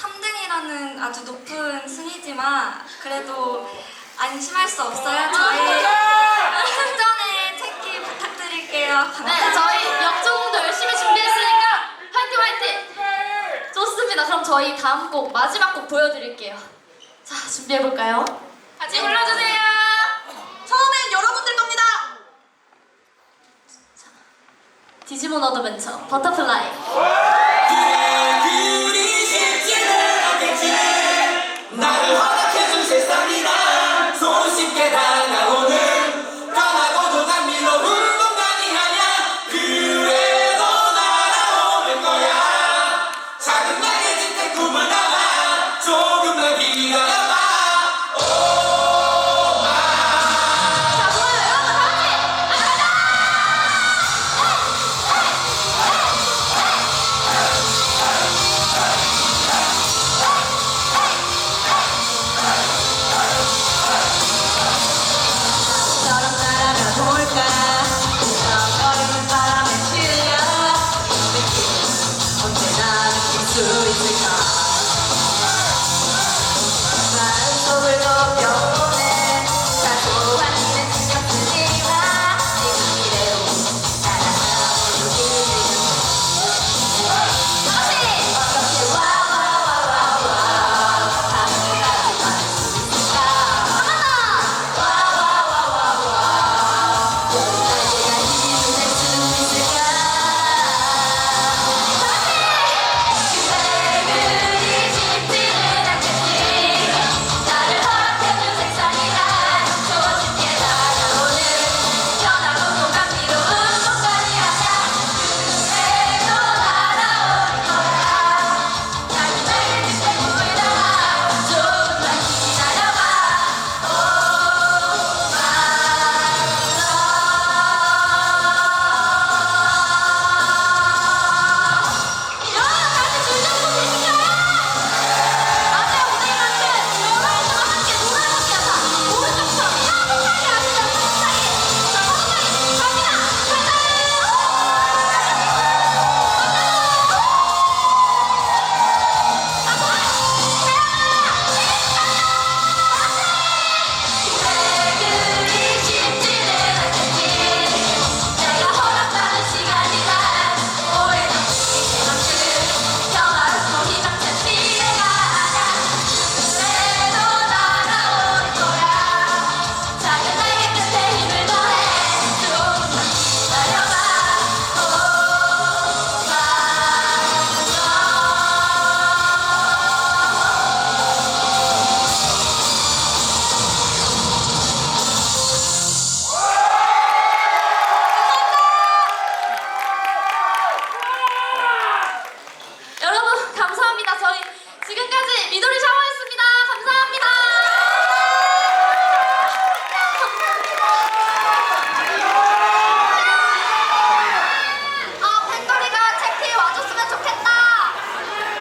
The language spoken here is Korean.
3등이라는 아주 높은 순위지만 그래도 안심할 수 없어요. 아, 저희 승전에 챙기 부탁드릴게요. 네, 저희 역종도 열심히 준비했으니까 화이팅 화이팅! 좋습니다. 그럼 저희 다음 곡 마지막 곡 보여드릴게요. 자, 준비해볼까요? 같이 네. 불러주세요. 처음엔 여러분들 겁니다. 디지몬 어드벤처 버터플라이.